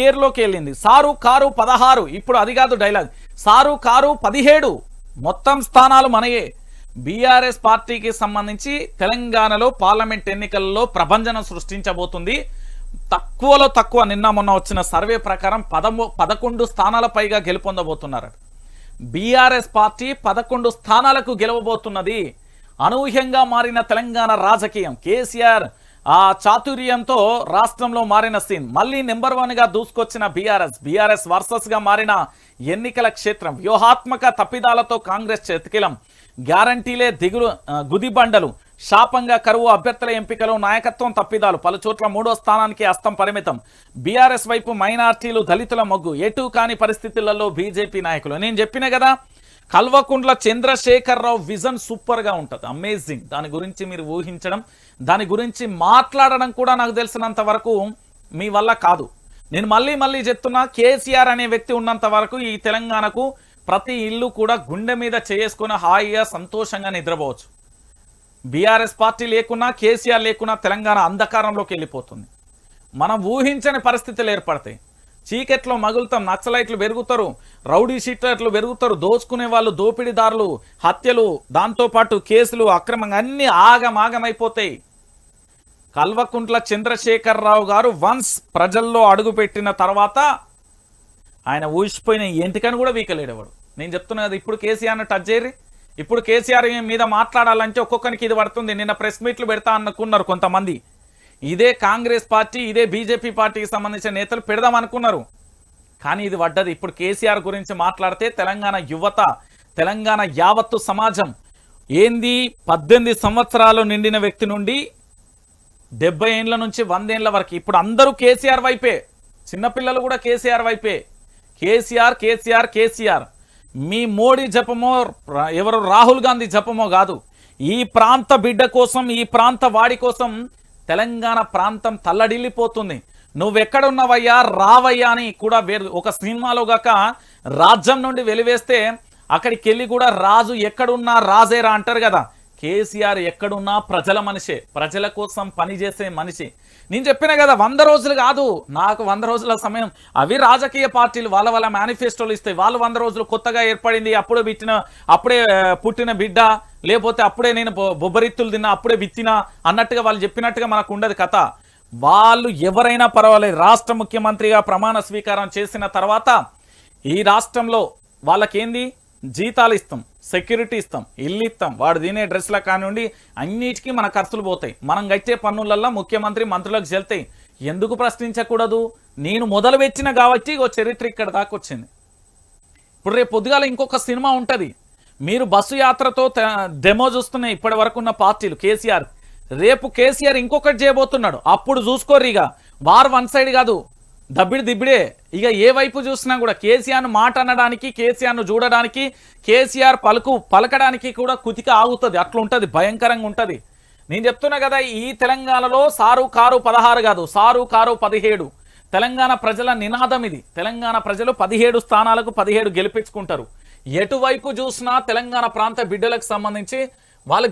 పేర్లోకి వెళ్ళింది sir car పదహారు. ఇప్పుడు అది కాదు డైలాగ్. సారు కారు పదిహేడు. మొత్తం స్థానాలు మనయే. బీఆర్ఎస్ పార్టీకి సంబంధించి తెలంగాణలో పార్లమెంట్ ఎన్నికల్లో ప్రభంజనం సృష్టించబోతుంది. తక్కువలో తక్కువ నిన్న మొన్న వచ్చిన సర్వే ప్రకారం పదమూ పదకొండు స్థానాల పైగా గెలుపొందబోతున్నారు. బీఆర్ఎస్ పార్టీ పదకొండు స్థానాలకు గెలవబోతున్నది. అనూహ్యంగా మారిన తెలంగాణ రాజకీయం. కేసీఆర్ ఆ చాతుర్యంతో రాష్ట్రంలో మారిన సీన్. మళ్ళీ నెంబర్ వన్గా దూసుకొచ్చిన బీఆర్ఎస్. బీఆర్ఎస్ వర్సెస్గా మారిన ఎన్నికల క్షేత్రం. వ్యూహాత్మక తప్పిదాలతో కాంగ్రెస్ చేతికిలం. గ్యారంటీలే దిగులు గుదిబండలు శాపంగా కరువు అభ్యర్థుల ఎంపికలు నాయకత్వం తప్పిదాలు. పలుచోట్ల మూడో స్థానానికి అస్తం పరిమితం. బీఆర్ఎస్ వైపు మైనార్టీలు దళితుల మొగ్గు. ఎటు కాని పరిస్థితులలో బీజేపీ నాయకులు. నేను చెప్పిన కదా కల్వకుంట్ల చంద్రశేఖరరావు విజన్ సూపర్గా ఉంటుంది. అమేజింగ్ దాని గురించి మీరు ఊహించడం దాని గురించి మాట్లాడడం కూడా నాకు తెలిసినంత వరకు మీ వల్ల కాదు. నేను మళ్ళీ మళ్ళీ చెప్తున్నా కేసీఆర్ అనే వ్యక్తి ఉన్నంత వరకు ఈ తెలంగాణకు ప్రతి ఇల్లు కూడా గుండె మీద చేసుకుని హాయిగా సంతోషంగా నిద్రపోవచ్చు. బీఆర్ఎస్ పార్టీ లేకున్నా కేసీఆర్ లేకున్నా తెలంగాణ అంధకారంలోకి వెళ్ళిపోతుంది. మనం ఊహించని పరిస్థితులు ఏర్పడతాయి. చీకట్లో మగులుతాం నక్సలైట్లు పెరుగుతారు రౌడీ షీటర్లు పెరుగుతారు దోచుకునే వాళ్ళు దోపిడీదారులు హత్యలు దాంతోపాటు కేసులు అక్రమంగా అన్ని ఆగమాగమైపోతాయి. కల్వకుంట్ల చంద్రశేఖరరావు గారు వన్స్ ప్రజల్లో అడుగుపెట్టిన తర్వాత ఆయన ఊసిపోయిన ఎంటికని కూడా వీకలేడేవాడు నేను చెప్తున్నా కదా ఇప్పుడు కేసీఆర్ని టచ్ చేయరి ఇప్పుడు కేసీఆర్ మీద మాట్లాడాలంటే ఒక్కొక్కరికి ఇది పడుతుంది. నిన్న ప్రెస్ మీట్లు పెడతా అనుకున్నారు కొంతమంది. ఇదే కాంగ్రెస్ పార్టీ ఇదే బీజేపీ పార్టీకి సంబంధించిన నేతలు పెడదాం అనుకున్నారు. కానీ ఇది పడ్డది ఇప్పుడు కేసీఆర్ గురించి మాట్లాడితే తెలంగాణ యువత తెలంగాణ యావత్తు సమాజం ఏంది? పద్దెనిమిది సంవత్సరాలు నిండిన వ్యక్తి నుండి డెబ్బై ఏండ్ల నుంచి వందేండ్ల వరకు. ఇప్పుడు అందరూ కేసీఆర్ వైపే. చిన్నపిల్లలు కూడా కేసీఆర్ వైపే. కేసీఆర్ కేసీఆర్ కేసీఆర్. మీ మోడీ జపమో ఎవరు రాహుల్ గాంధీ జపమో కాదు. ఈ ప్రాంత బిడ్డ కోసం ఈ ప్రాంత వాడి కోసం తెలంగాణ ప్రాంతం తల్లడిల్లిపోతుంది. నువ్వెక్కడున్నావయ్యా? రావయ్యా అని కూడా వేరు ఒక సినిమాలో గాక రాజ్యం నుండి వెలివేస్తే అక్కడికి వెళ్ళి కూడా రాజు ఎక్కడున్నా రాజేరా అంటారు కదా. కేసీఆర్ ఎక్కడున్నా ప్రజల మనిషే ప్రజల కోసం పనిచేసే మనిషి. నేను చెప్పిన కదా వంద రోజులు కాదు నాకు వంద రోజుల సమయం. అవి రాజకీయ పార్టీలు వాళ్ళ వాళ్ళ మేనిఫెస్టోలు ఇస్తాయి వాళ్ళు వంద రోజులు కొత్తగా ఏర్పడింది అప్పుడు పెట్టిన అప్పుడే పుట్టిన బిడ్డ లేకపోతే అప్పుడే నేను బొబ్బరిత్తులు తిన్నా అప్పుడే విత్తినా అన్నట్టుగా వాళ్ళు చెప్పినట్టుగా మనకు ఉండదు కథ. వాళ్ళు ఎవరైనా పర్వాలేదు రాష్ట్ర ముఖ్యమంత్రిగా ప్రమాణ స్వీకారం చేసిన తర్వాత ఈ రాష్ట్రంలో వాళ్ళకేంది? జీతాలు ఇస్తాం సెక్యూరిటీ ఇస్తాం ఇల్లు ఇస్తాం వాడు తినే డ్రెస్ల కానివ్వండి అన్నిటికీ మన ఖర్చులు పోతాయి. మనం గట్టే పన్నులల్లో ముఖ్యమంత్రి మంత్రులకు చెల్తాయి. ఎందుకు ప్రశ్నించకూడదు? నేను మొదలు పెట్టిన కాబట్టి ఓ చరిత్ర ఇక్కడ దాకా వచ్చింది. ఇప్పుడు రేపు పొద్దుగాల ఇంకొక సినిమా ఉంటుంది. మీరు బస్సు యాత్రతో డెమో చూస్తున్న ఇప్పటి వరకు ఉన్న పార్టీలు కేసీఆర్. రేపు కేసీఆర్ ఇంకొకటి చేయబోతున్నాడు. అప్పుడు చూసుకోరు ఇక. వార్ వన్ సైడ్ కాదు. దబ్బిడి దిబ్బిడే. ఇక ఏ వైపు చూసినా కూడా కేసీఆర్ను మాట అనడానికి కేసీఆర్ను చూడడానికి కేసీఆర్ పలుకు పలకడానికి కూడా కుతిక ఆగుతుంది. అట్లా ఉంటుంది. భయంకరంగా ఉంటుంది. నేను చెప్తున్నా కదా ఈ తెలంగాణలో సారు కారు పదహారు కాదు. సారు కారు పదిహేడు. తెలంగాణ ప్రజల నినాదం ఇది. తెలంగాణ ప్రజలు పదిహేడు స్థానాలకు పదిహేడు గెలిపించుకుంటారు. ఎటువైపు చూసినా తెలంగాణ ప్రాంత బిడ్డలకు సంబంధించి వాళ్ళకి